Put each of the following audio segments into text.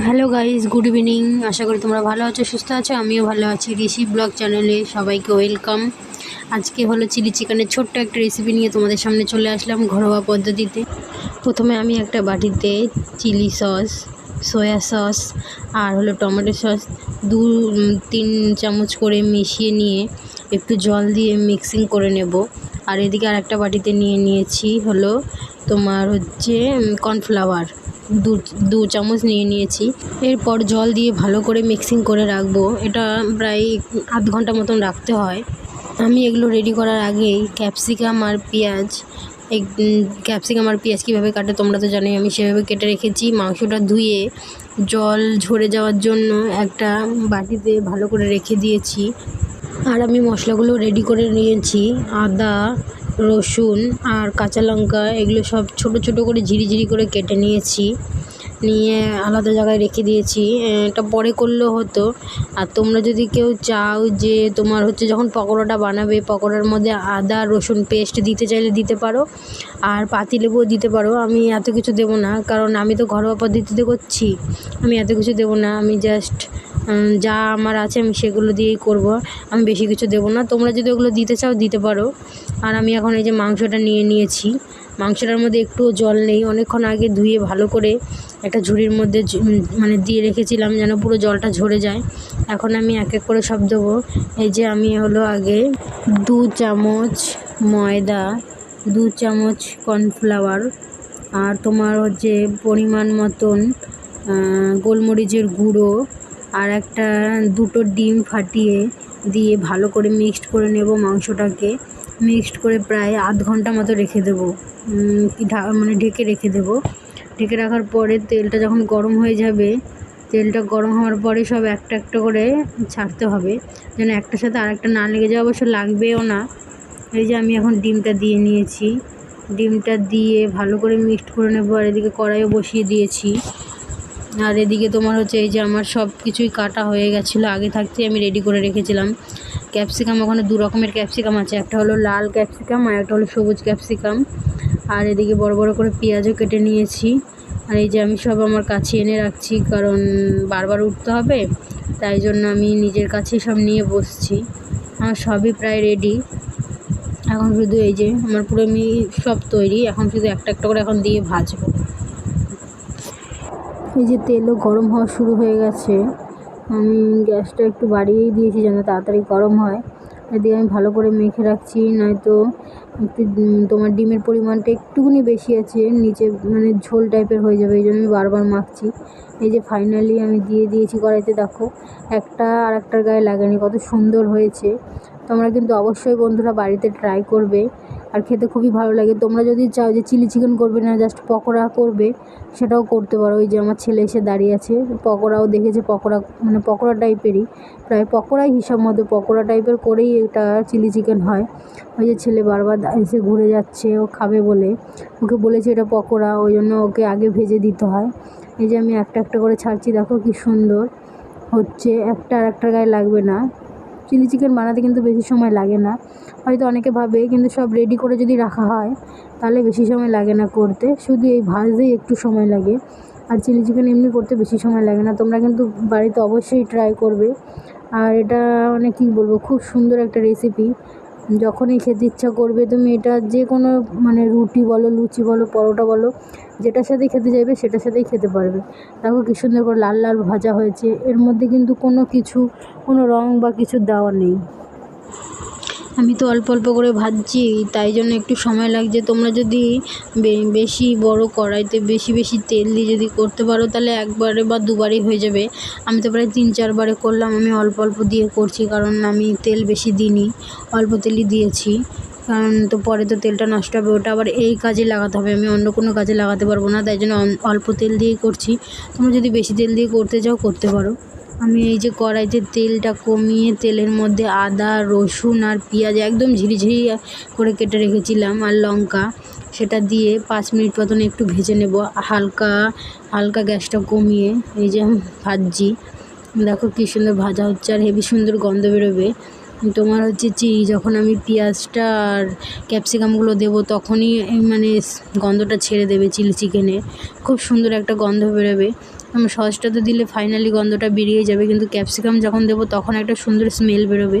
Hello guys good evening. আশা করি তোমরা ভালো আছো, সুস্থ আছো? আমিও ভালো আছি। ঋষি ব্লগ চ্যানেলে সবাইকে ওয়েলকাম। আজকে হলো চিলি চিকেনের ছোট্ট একটা রেসিপি নিয়ে তোমাদের সামনে চলে আসলাম ঘরোয়া পদ্ধতিতে। প্রথমে আমি একটা বাটিতে চিলি সস, সয়া সস আর হলো টমেটো সস দু তিন চামচ করে মিশিয়ে নিয়ে একটু জল দিয়ে মিক্সিং করে নেব। আর এদিকে আর একটা বাটিতে নিয়ে নিয়েছি হলো তোমার হচ্ছে কর্নফ্লাওয়ার দু দু চামচ নিয়ে নিয়েছি। এরপর জল দিয়ে ভালো করে মিক্সিং করে রাখব। এটা প্রায় আধ ঘণ্টা মতন রাখতে হয়। আমি এগুলো রেডি করার আগেই ক্যাপসিকাম আর পেঁয়াজ, এক ক্যাপসিকাম আর পেঁয়াজ কীভাবে কাটে তোমরা তো জানোই, আমি সেভাবে কেটে রেখেছি। মাংসটা ধুয়ে জল ঝরে যাওয়ার জন্য একটা বাটিতে ভালো করে রেখে দিয়েছি। আর আমি মশলাগুলো রেডি করে নিয়েছি। আদা রসুন আর কাঁচা লঙ্কা, এগুলো সব ছোট ছোট করে ঝিরি ঝিরি করে কেটে নিয়েছি। নিয়ে আলাদা জায়গায় রেখে দিয়েছি। এটা পরে করলেও হতো। আর তোমরা যদি কেউ চাও যে তোমার হচ্ছে যখন পকোড়াটা বানাবে, পকোড়ার মধ্যে আদা, রসুন পেস্ট দিতে চাইলে দিতে পারো। আর পাতিলেবুও দিতে পারো। আমি এত কিছু দেবো না। কারণ আমি তো ঘরোয়া পদ্ধতিতে করছি। আমি এত কিছু দেবো না। আমি জাস্ট যা আমার আছে আমি সেগুলো দিয়েই করব। আমি বেশি কিছু দেবো না। তোমরা যদি ওগুলো দিতে চাও, দিতে পারো। আর আমি এখন এই যে মাংসটা নিয়ে নিয়েছি। মাংসটার মধ্যে একটুও জল নেই। অনেকক্ষণ আগে ধুয়ে ভালো করে একটা ঝুড়ির মধ্যে মানে দিয়ে রেখেছিলাম যেন পুরো জলটা ঝরে যায়। এখন আমি এক এক করে সব দেবো। এই যে আমি হলো আগে দু চামচ ময়দা, দু চামচ কর্নফ্লাওয়ার আর তোমার হচ্ছে পরিমাণ মতন গোলমরিচের গুঁড়ো আর একটা দুটো ডিম ফাটিয়ে দিয়ে ভালো করে মিক্সড করে নেব মাংসটাকে। মিক্সড করে প্রায় আধ ঘণ্টা মতো রেখে দেবো। মানে ঢেকে রেখে দেবো। ঢেকে রাখার পরে তেলটা যখন গরম হয়ে যাবে, তেলটা গরম হওয়ার পরে সব একটা একটা করে ছাড়তে হবে। যেন একটার সাথে আরেকটা না লেগে যায় অবশ্য লাগবেও না। এই যে আমি এখন ডিমটা দিয়ে নিয়েছি। ডিমটা দিয়ে ভালো করে মিক্সড করে নেব আর এদিকে কড়াইও বসিয়ে দিয়েছি। আর এদিকে তোমার হচ্ছে এই যে আমার সব কিছুই কাটা হয়ে গেছিল। আগে থাকতে আমি রেডি করে রেখেছিলাম। ক্যাপসিকাম ওখানে দু রকমের ক্যাপসিকাম আছে। একটা হলো লাল ক্যাপসিকাম আর একটা হলো সবুজ ক্যাপসিকাম আর এদিকে বড় বড় করে পেঁয়াজও কেটে নিয়েছি। আর এই যে আমি সব আমার কাছে এনে রাখছি, কারণ বারবার উঠতে হবে। তাই জন্য আমি নিজের কাছেই সব নিয়ে বসছি। আমার সবই প্রায় রেডি এখন শুধু এই যে আমার পুরো আমি সব তৈরি। এখন শুধু একটা একটা করে এখন দিয়ে ভাজবো। এই যে তেলও গরম হওয়া শুরু হয়ে গেছে, আমি গ্যাসটা একটু বাড়িয়েই দিয়েছি যেন তাড়াতাড়ি গরম হয়। এদিকে আমি ভালো করে মেখে রাখছি, নয়তো একটু তোমার ডিমের পরিমাণটা একটুখানি বেশি আছে, নিচে মানে ঝোল টাইপের হয়ে যাবে, এই জন্য আমি বারবার মাখছি। এই যে ফাইনালি আমি দিয়ে দিয়েছি কড়াইতে, দেখো, একটা আর একটার গায়ে লাগেনি, কত সুন্দর হয়েছে। তোমরা কিন্তু অবশ্যই বন্ধুরা বাড়িতে ট্রাই করবে। আর খেতে খুবই ভালো লাগে। তোমরা যদি চাও যে চিলি চিকেন করবে না জাস্ট পকোড়া করবে, সেটাও করতে পারো। ওই যে আমার ছেলে এসে দাঁড়িয়ে আছে, পকোড়াও দেখেছে, পকোড়া মানে পকোড়া টাইপেরই। প্রায় পকোড়াই হিসাব মতো, পকোড়া টাইপের করেই এটা চিলি চিকেন হয়। ওই যে ছেলে বারবার এসে ঘুরে যাচ্ছে, ও খাবে বলে। ওকে বলেছে এটা পকোড়া, ওই জন্য ওকে আগে ভেজে দিতে হয়। এই যে আমি একটা একটা করে ছাড়ছি, দেখো কি সুন্দর হচ্ছে। একটা আর একটার গায়ে লাগবে না। চিলি চিকেন বানাতে কিন্তু বেশি সময় লাগে না। হয়তো অনেকে ভাবে, কিন্তু সব রেডি করে যদি রাখা হয়, তাহলে বেশি সময় লাগে না করতে। শুধু এই ভাজতেই একটু সময় লাগে। আর চিলি চিকেন এমনি করতে বেশি সময় লাগে না। তোমরা কিন্তু বাড়িতে অবশ্যই ট্রাই করবে। আর এটা মানে কী বলব, খুব সুন্দর একটা রেসিপি যখনই খেতে ইচ্ছা করবে, তুমি এটা যে কোনো মানে রুটি বলো, লুচি বলো, পরোটা বলো, যেটার সাথেই খেতে চাইবে সেটার সাথেই খেতে পারবে। তারপর কি সুন্দর করে লাল লাল ভাজা হয়েছে। এর মধ্যে কিন্তু কোনো কিছু, কোনো রং বা কিছু দেওয়া নেই। আমি তো অল্প অল্প করে ভাজছি, তাই জন্য একটু সময় লাগছে। তোমরা যদি বেশি বড় কড়াইতে বেশি বেশি তেল দিয়ে যদি করতে পারো, তাহলে একবারে বা দুবারই হয়ে যাবে। আমি তো প্রায় তিন চারবারে করলাম, আমি অল্প অল্প দিয়ে করছি, কারণ আমি তেল বেশি দিইনি, অল্প তেলই দিয়েছি। কারণ তো পরে তো তেলটা নষ্ট হবে, ওটা আবার এই কাজে লাগাতে হবে, আমি অন্য কোনো কাজে লাগাতে পারব না, তাই জন্য অল্প তেল দিয়েই করছি। তোমরা যদি বেশি তেল দিয়ে করতে চাও, করতে পারো। আমি এই যে কড়াইতে তেলটা কমিয়ে তেলের মধ্যে আদা, রসুন আর পেঁয়াজ একদম ঝিরিঝিরি করে কেটে রেখেছিলাম আর লঙ্কা। সেটা দিয়ে পাঁচ মিনিট মতন একটু ভেজে নেব। হালকা হালকা গ্যাসটা কমিয়ে এই যে ভাজছি। দেখো কী সুন্দর ভাজা হচ্ছে আর হেবি সুন্দর গন্ধ বেরোবে। তোমার হচ্ছে চি যখন আমি পেঁয়াজটা আর ক্যাপসিকামগুলো দেবো তখনই মানে গন্ধটা ছেড়ে দেবে চিলি চিকেনে। খুব সুন্দর একটা গন্ধ বেরোবে। উম, সসটাতে দিলে ফাইনালি গন্ধটা বেরিয়ে যাবে। কিন্তু ক্যাপসিকাম যখন দেবো তখন একটা সুন্দর স্মেল বেরোবে।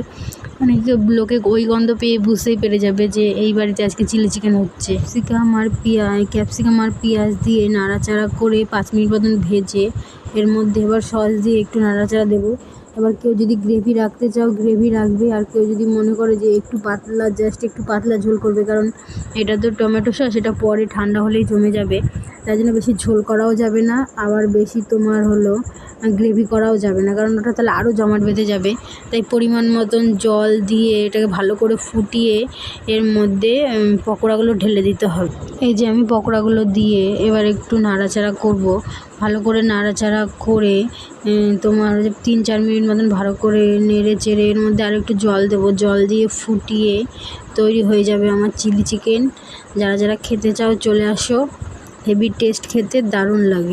মানে লোকে ওই গন্ধ পেয়ে বুঝতেই পেরে যাবে যে এই বাড়িতে আজকে চিলি চিকেন হচ্ছে। ক্যাপসিকাম আর পেঁয়াজ ক্যাপসিকাম আর পেঁয়াজ দিয়ে নাড়াচাড়া করে পাঁচ মিনিট মতন ভেজে এর মধ্যে এবার সস দিয়ে একটু নাড়াচাড়া দেবো। এবার কেউ যদি গ্রেভি রাখতে চাও গ্রেভি রাখবে। আর কেউ যদি মনে করে যে একটু পাতলা জাস্ট একটু পাতলা ঝোল করবে, কারণ এটা তো টমেটো সস, এটা পরে ঠান্ডা হলেই জমে যাবে। তাই জন্য বেশি ঝোল করাও যাবে না। আবার বেশি তোমার হলো গ্রেভি করাও যাবে না, কারণ ওটা তাহলে আরও জমাট বেঁধে যাবে। তাই পরিমাণ মতন জল দিয়ে এটাকে ভালো করে ফুটিয়ে এর মধ্যে পকোড়াগুলো ঢেলে দিতে হবে। এই যে আমি পকোড়াগুলো দিয়ে এবার একটু নাড়াচাড়া করব। ভালো করে নাড়াচাড়া করে তোমার তিন চার মিনিট মতন ভালো করে নেড়ে চেড়ে এর মধ্যে আরও একটু জল দেবো। জল দিয়ে ফুটিয়ে তৈরি হয়ে যাবে আমার চিলি চিকেন। যারা যারা খেতে চাও চলে আসো। হেভি টেস্ট খেতে দারুণ লাগে।